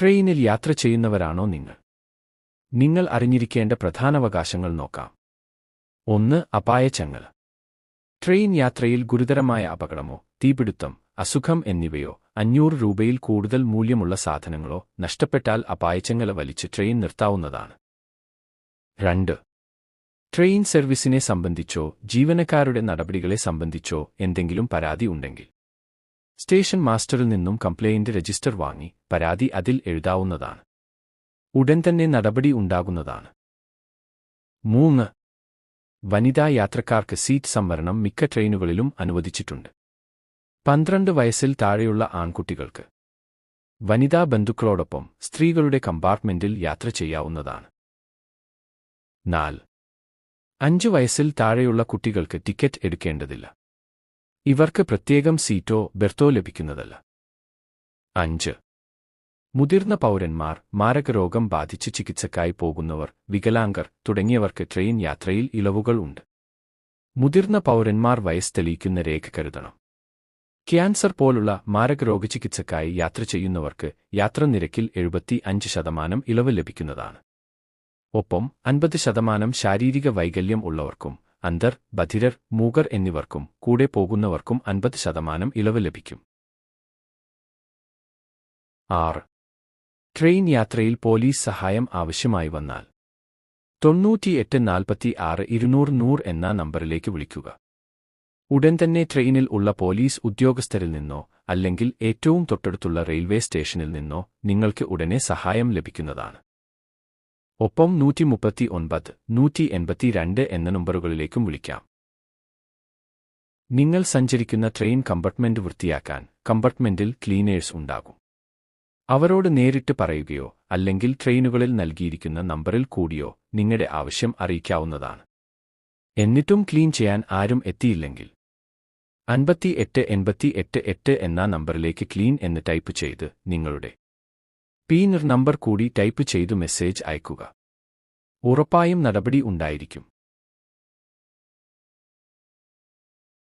ട്രെയിനിൽ യാത്ര ചെയ്യുന്നവരാണോ നിങ്ങൾ? നിങ്ങൾ അറിഞ്ഞിരിക്കേണ്ട പ്രധാനാവകാശങ്ങൾ നോക്കാം. ഒന്ന് അപായചങ്ങൾ. ട്രെയിൻ യാത്രയിൽ ഗുരുതരമായ അപകടമോ തീപിടുത്തം അസുഖം എന്നിവയോ അഞ്ഞൂറ് രൂപയിൽ കൂടുതൽ മൂല്യമുള്ള സാധനങ്ങളോ നഷ്ടപ്പെട്ടാൽ അപായച്ചങ്ങല വലിച്ച് ട്രെയിൻ നിർത്താവുന്നതാണ്. രണ്ട് ട്രെയിൻ സർവീസിനെ സംബന്ധിച്ചോ ജീവനക്കാരുടെ നടപടികളെ സംബന്ധിച്ചോ എന്തെങ്കിലും പരാതി ഉണ്ടെങ്കിൽ. സ്റ്റേഷൻ മാസ്റ്ററിൽ നിന്നും കംപ്ലയിന്റ് രജിസ്റ്റർ വാങ്ങി പരാതി അതിൽ എഴുതാവുന്നതാണ്. ഉടൻ തന്നെ നടപടി ഉണ്ടാകുന്നതാണ്. മൂന്ന്. വനിതാ യാത്രക്കാർക്ക് സീറ്റ് സംവരണം മിക്ക ട്രെയിനുകളിലും അനുവദിച്ചിട്ടുണ്ട്. പന്ത്രണ്ട് വയസ്സിൽ താഴെയുള്ള ആൺകുട്ടികൾക്ക്. വനിതാ ബന്ധുക്കളോടൊപ്പം സ്ത്രീകളുടെ കമ്പാർട്ട്മെന്റിൽ യാത്ര ചെയ്യാവുന്നതാണ്. നാല്. അഞ്ചു വയസ്സിൽ താഴെയുള്ള കുട്ടികൾക്ക് ടിക്കറ്റ് എടുക്കേണ്ടതില്ല. ഇവർക്ക് പ്രത്യേകം സീറ്റോ ബെർത്തോ ലഭിക്കുന്നതല്ല. അഞ്ച്. മുതിർന്ന പൗരന്മാർ മാരകരോഗം ബാധിച്ച് ചികിത്സക്കായി പോകുന്നവർ വികലാംഗർ തുടങ്ങിയവർക്ക് ട്രെയിൻ യാത്രയിൽ ഇളവുകൾ ഉണ്ട്. മുതിർന്ന പൗരന്മാർ വയസ് തെളിയിക്കുന്ന രേഖ കരുതണം. ക്യാൻസർ പോലുള്ള മാരകരോഗ ചികിത്സക്കായി യാത്ര ചെയ്യുന്നവർക്ക് യാത്ര നിരക്കിൽ എഴുപത്തി അഞ്ച് ശതമാനം ഇളവ് ലഭിക്കുന്നതാണ്. ഒപ്പം അൻപത് ശതമാനം ശാരീരിക വൈകല്യം ഉള്ളവർക്കും അന്തർ ബധിരർ മൂകർ എന്നിവർക്കും കൂടെ പോകുന്നവർക്കും അൻപത് ശതമാനം ഇളവ് ലഭിക്കും. ആറ്. ട്രെയിൻ യാത്രയിൽ പോലീസ് സഹായം ആവശ്യമായി വന്നാൽ. തൊണ്ണൂറ്റിയെട്ട് നാൽപ്പത്തി ആറ് ഇരുന്നൂറ് നൂറ് എന്ന നമ്പറിലേക്ക് വിളിക്കുക. ഉടൻ തന്നെ ട്രെയിനിൽ ഉള്ള പോലീസ് ഉദ്യോഗസ്ഥരിൽ നിന്നോ അല്ലെങ്കിൽ ഏറ്റവും തൊട്ടടുത്തുള്ള റെയിൽവേ സ്റ്റേഷനിൽ നിന്നോ നിങ്ങൾക്ക് ഉടനെ സഹായം ലഭിക്കുന്നതാണ്. ഒപ്പം നൂറ്റി മുപ്പത്തി ഒൻപത് നൂറ്റി എൺപത്തിരണ്ട് എന്ന നമ്പറുകളിലേക്കും വിളിക്കാം. നിങ്ങൾ സഞ്ചരിക്കുന്ന ട്രെയിൻ കമ്പാർട്ട്മെന്റ് വൃത്തിയാക്കാൻ കമ്പാർട്ട്മെന്റിൽ ക്ലീനേഴ്സ് ഉണ്ടാകും. അവരോട് നേരിട്ട് പറയുകയോ അല്ലെങ്കിൽ ട്രെയിനുകളിൽ നൽകിയിരിക്കുന്ന നമ്പറിൽ കൂടിയോ നിങ്ങളുടെ ആവശ്യം അറിയിക്കാവുന്നതാണ്. എന്നിട്ടും ക്ലീൻ ചെയ്യാൻ ആരും എത്തിയില്ലെങ്കിൽ. അൻപത്തി എട്ട് എൺപത്തി എട്ട് എട്ട് എന്ന നമ്പറിലേക്ക് ക്ലീൻ എന്ന് ടൈപ്പ് ചെയ്ത് നിങ്ങളുടെ പീനർ നമ്പർ കൂടി ടൈപ്പ് ചെയ്തു മെസ്സേജ് അയക്കുക. ഉറപ്പായും നടപടി ഉണ്ടായിരിക്കും.